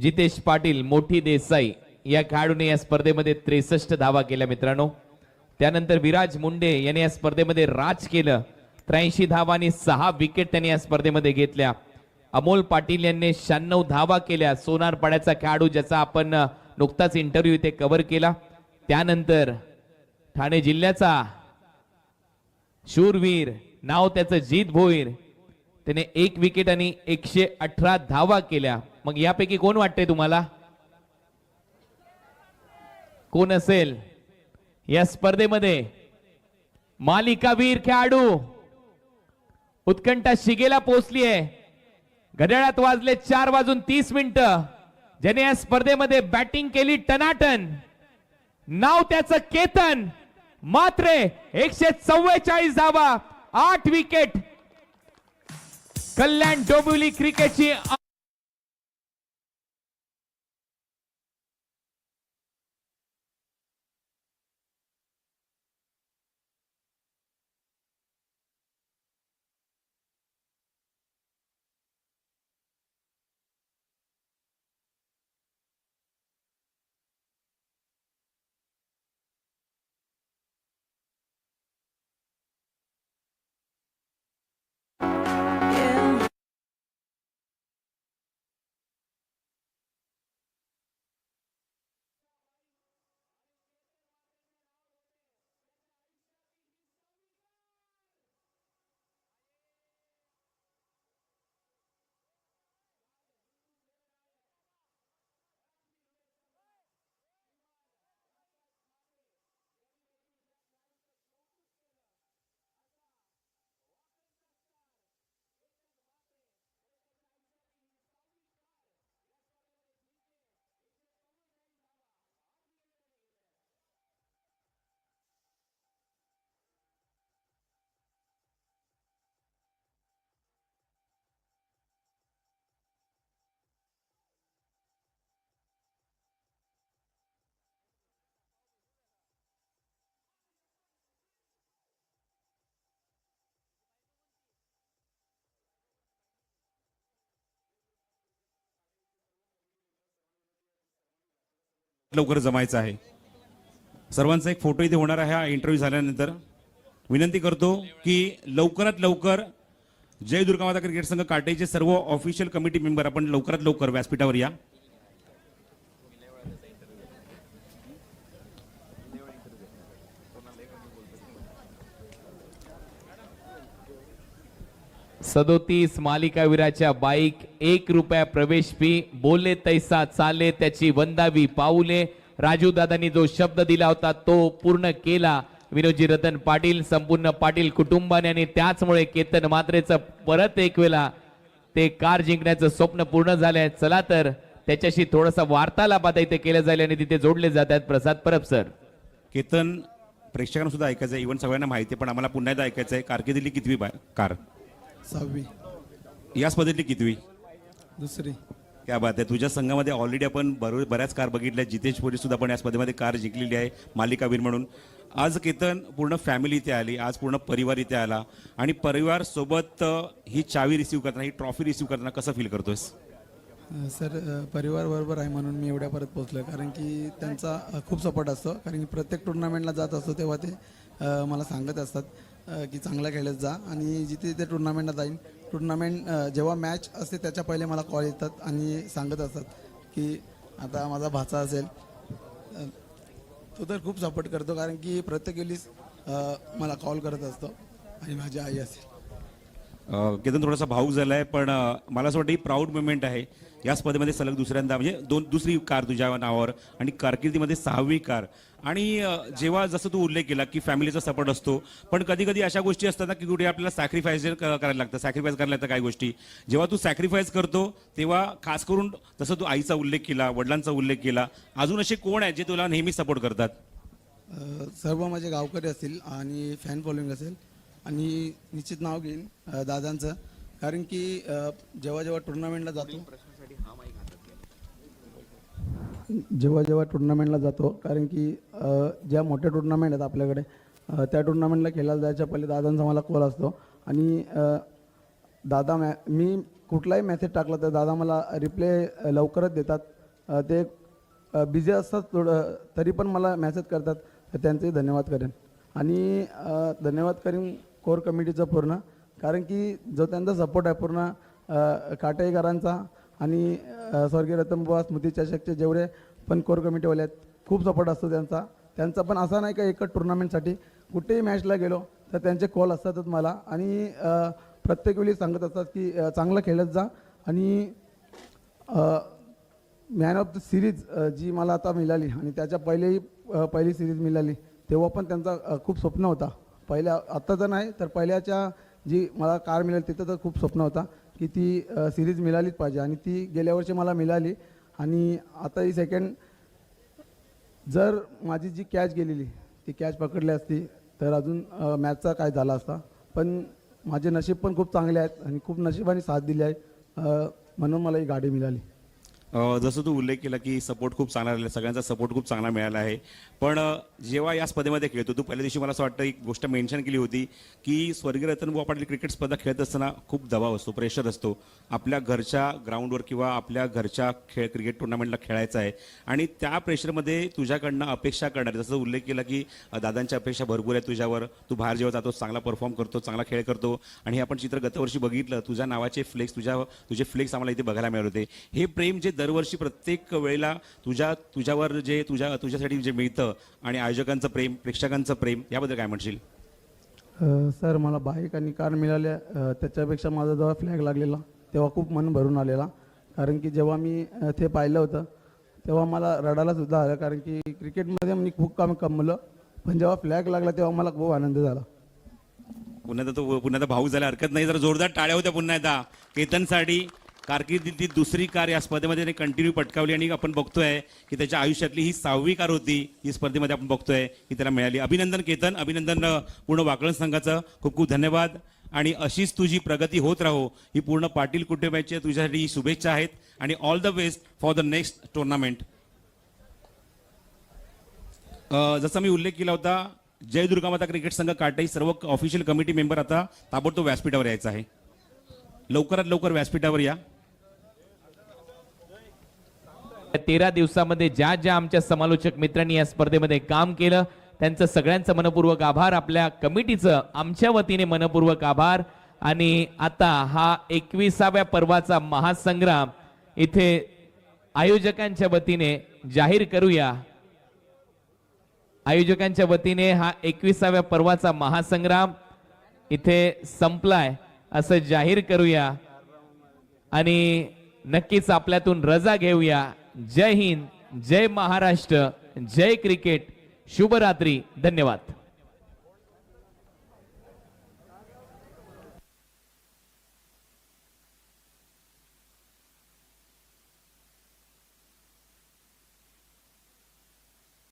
जितेश पाटील मोठी देसाई या खेळाडूने या स्पर्धेमध्ये त्रेसष्ट धावा केल्या मित्रांनो. त्यानंतर विराज मुंडे याने या स्पर्धेमध्ये राज केलं. त्र्याऐंशी धावा आणि सहा विकेट त्यांनी या स्पर्धेमध्ये घेतल्या. अमोल पाटील यांनी शहाण्णव धावा केल्या. सोनार पाड्याचा खेळाडू ज्याचा आपण नुकताच इंटरव्ह्यू इथे कव्हर केला. त्यानंतर ठाणे जिल्ह्याचा शूरवीर नाव त्याचं जीत भोईर. त्याने एक विकेट आणि एकशे अठरा धावा केल्या. मग यापैकी कोण वाटतंय तुम्हाला? कोण असेल? या स्पर्धेमध्ये मालिकावीर खेळाडू उत्कंठा शिगेला पोहोचली आहे. घड्याळात वाजले चार वाजून तीस मिनिट. ज्याने या स्पर्धेमध्ये बॅटिंग केली टनाटन. नाव त्याचं केतन. मात्र एकशे चव्वेचाळीस धावा आठ विकेट कल्याण डोंबिवली क्रिकेटची लवकर जमायचं आहे. सर्वांचा एक फोटो इथे होणार आहे हा इंटरव्ह्यू झाल्यानंतर. विनंती करतो की लवकरात लवकर जय दुर्गा माता क्रिकेट संघ काटेचे सर्व ऑफिशियल कमिटी मेंबर आपण लवकरात लवकर व्यासपीठावर या. सदोतीस मालिकावीराच्या बाईक एक रुपया प्रवेश फी बोले तैसा चाले त्याची वंदावी पाऊले. राजू दादांनी जो शब्द दिला होता तो पूर्ण केला. विनोजी रतन पाटील संपूर्ण पाटील कुटुंबाने आणि त्याचमुळे केतन मात्रेचं परत एक वेळा ते कार जिंकण्याचं स्वप्न पूर्ण झालंय. चला तर त्याच्याशी थोडासा वार्तालाप आता इथे केलं जाईल आणि तिथे जोडले जात आहेत प्रसाद परब सर. केतन प्रेक्षकांना सुद्धा ऐकायचं आहे इव्हन सगळ्यांना माहिती पण आम्हाला पुन्हा एकदा ऐकायचं आहे कारकिर्दीतली कितवी बा- कार? सहावी. या स्पर्धेतली कितवी? दुसरी. क्या बात आहे तुझ्या संघामध्ये ऑलरेडी आपण बरो बऱ्याच कार बघितल्या. जितेश पोरी सुद्धा पण या स्पर्धेमध्ये कार जिंकलेली आहे. मालिकावीर म्हणून. आज केतन पूर्ण फॅमिली इथे आली. आज पूर्ण परिवार इथे आला. आणि परिवार सोबत ही चावी रिसीव्ह करताना ही ट्रॉफी रिसीव्ह करताना कसं फील करतोस अ, सर अ, परिवारबरोबर आहे म्हणून मी एवढ्यापर्यंत पोहोचलो कारण की त्यांचा खूप सपोर्ट असतो. कारण की प्रत्येक टुर्नामेंटला जात असतो तेव्हा ते मला सांगत असतात. की चांगला खेळत जा. आणि जिथे जिथे टुर्नामेंटला जाईन. टुर्नामेंट जेव्हा मॅच असते त्याच्या पहिले मला कॉल येतात आणि सांगत असतात की आता माझा भाचा असेल. तो तर खूप सपोर्ट करतो. कारण की प्रत्येक वेळीस मला कॉल करत असतो आणि माझी आई असेल. केतन थोडासा भाऊक झालाय पण मला असं वाटतं ही प्राऊड मुवमेंट आहे. या स्पर्धेमध्ये सलग दुसऱ्यांदा म्हणजे दोन दुसरी कार तुझ्या नावावर आणि कारकिर्दीमध्ये सहावी कार. आणि जेव्हा जसं तू उल्लेख केला की फॅमिलीचा सपोर्ट असतो पण कधी कधी अशा गोष्टी असतात ना की कुठे आपल्याला सॅक्रिफाईस करायला लागतं सॅक्रिफाईस करायला लागतं काही गोष्टी. जेव्हा तू सॅक्रिफाईस करतो तेव्हा खास करून जसं तू आईचा उल्लेख केला वडिलांचा उल्लेख केला अजून असे कोण आहेत जे तुला नेहमी सपोर्ट करतात? सर्व माझे गावकरी असतील आणि फॅन फॉलोइंग असेल आणि निश्चित नाव घेईन दादांचं. कारण की जेव्हा जेव्हा टुर्नामेंटला जातो जेव्हा जेव्हा टुर्नामेंटला जातो कारण की ज्या मोठ्या टुर्नामेंट आहेत आपल्याकडे त्या टुर्नामेंटला खेळायला जायच्या पहिले दादांचा मला कॉल असतो. आणि दादा मॅ मी कुठलाही मेसेज टाकला तर दादा मला रिप्लाय लवकरच देतात. ते बिझी असतात थोडं तरी पण मला मेसेज करतात. त्यांचेही धन्यवाद करेन. आणि धन्यवाद करीन कोर कमिटीचा पूर्ण. कारण की जो त्यांचा सपोर्ट आहे पूर्ण काटेकरांचा आणि स्वर्गीय रतनबुवा स्मृती चषकचे जेवढे पण कोर कमिटीवाले आहेत खूप सपोर्ट असतो त्यांचा. त्यांचा पण असा नाही का एकच टुर्नामेंटसाठी कुठेही मॅचला गेलो तर त्यांचे कॉल असतातच मला. आणि प्रत्येक वेळी सांगत असतात की चांगलं खेळत जा. आणि मॅन ऑफ द सिरीज जी मला आता मिळाली आणि त्याच्या पहिलेही पहिली सिरीज मिळाली तेव्हा पण त्यांचा खूप स्वप्न होता. पहिल्या आत्ता तर नाही तर पहिल्याच्या जी मला कार मिळाली तिथं तर खूप स्वप्न होता की ती सिरीज मिळालीच पाहिजे आणि ती गेल्या वर्षी मला मिळाली. आणि आता ही सेकंड जर माझी जी कॅच गेलेली ती कॅच पकडली असती तर अजून मॅचचा काय झाला असता. पण माझे नशीब पण खूप चांगले आहेत आणि खूप नशिबाने साथ दिली आहे. म्हणून मला ही गाडी मिळाली. जसं तू उल्लेख केला की सपोर्ट खूप चांगला राहिला सगळ्यांचा सपोर्ट खूप चांगला मिळाला आहे. पण जेव्हा या स्पर्धेमध्ये खेळतो तू पहिल्या दिवशी मला असं वाटतं एक गोष्ट मेन्शन केली होती की स्वर्गीय रतनभाऊ पाटील क्रिकेट स्पर्धा खेळत असताना खूप दबाव असतो प्रेशर असतो. आपल्या घरच्या ग्राउंडवर किंवा आपल्या घरच्या खेळ क्रिकेट टुर्नामेंटला खेळायचं आहे. आणि त्या प्रेशरमध्ये तुझ्याकडनं अपेक्षा करणार जसं उल्लेख केला की दादांच्या अपेक्षा भरपूर आहेत तुझ्यावर. तू बाहेर जेव्हा जातो चांगला परफॉर्म करतो चांगला खेळ करतो. आणि हे आपण चित्र गतवर्षी बघितलं तुझ्या नावाचे फ्लेक्स तुझ्या तुझे फ्लेक्स आम्हाला इथे बघायला मिळत होते. हे प्रेम जे दरवर्षी प्रत्येक वेळेला तुझ्या तुझ्यावर जे तुझ्या तुझ्यासाठी जे मिळतं आणि आयोजकांचं प्रेम प्रेक्षकांचं प्रेम याबद्दल काय म्हणशील? सर मला बाईक आणि कार मिळाल्या त्याच्यापेक्षा माझा जेव्हा फ्लॅग लागलेला तेव्हा खूप मन भरून आलेला. कारण की जेव्हा मी ते पाहिलं होतं तेव्हा मला रडायला सुद्धा आलं. कारण की क्रिकेटमध्ये मी खूप काम कमवलं. पण जेव्हा फ्लॅग लागला तेव्हा मला खूप आनंद झाला. पुन्हा तो पुन्हा भाऊ झाला. हरकत नाही. जर जोरदार टाळ्या होत्या पुन्हा एकदा. केतनसाठी कारकिर्दीतली दुसरी कार या स्पर्धेमध्ये त्याने कंटिन्यू पटकावली आणि आपण बघतोय की त्याच्या आयुष्यातली ही सहावी कार होती ही स्पर्धेमध्ये आपण बघतोय की त्याला मिळाली. अभिनंदन केतन अभिनंदन पूर्ण वाकळण संघाचं खूप खूप धन्यवाद. आणि अशीच तुझी प्रगती होत राहो ही पूर्ण पाटील कुटुंबाची तुझ्यासाठी शुभेच्छा आहेत. आणि all the best for the next tournament जसा मी उल्लेख केला होता जय दुर्गामाता क्रिकेट संघ काटाई सर्व ऑफिशियल कमिटी मेंबर आता ताबडतोब व्यासपीठावर यायचं आहे. लवकरात लवकर व्यासपीठावर या. तेरा दिवसामध्ये ज्या ज्या आमच्या समालोचक मित्रांनी या स्पर्धेमध्ये काम केलं त्यांचं सगळ्यांचं मनपूर्वक आभार आपल्या कमिटीचं आमच्या वतीने मनपूर्वक आभार. आणि आता हा एकविसाव्या पर्वाचा महासंग्राम इथे आयोजकांच्या वतीने जाहीर करूया. आयोजकांच्या वतीने हा एकविसाव्या पर्वाचा महासंग्राम इथे संपलाय असं जाहीर करूया. आणि नक्कीच आपल्यातून रजा घेऊया. जय हिंद जय महाराष्ट्र जय क्रिकेट. शुभरात्री धन्यवाद.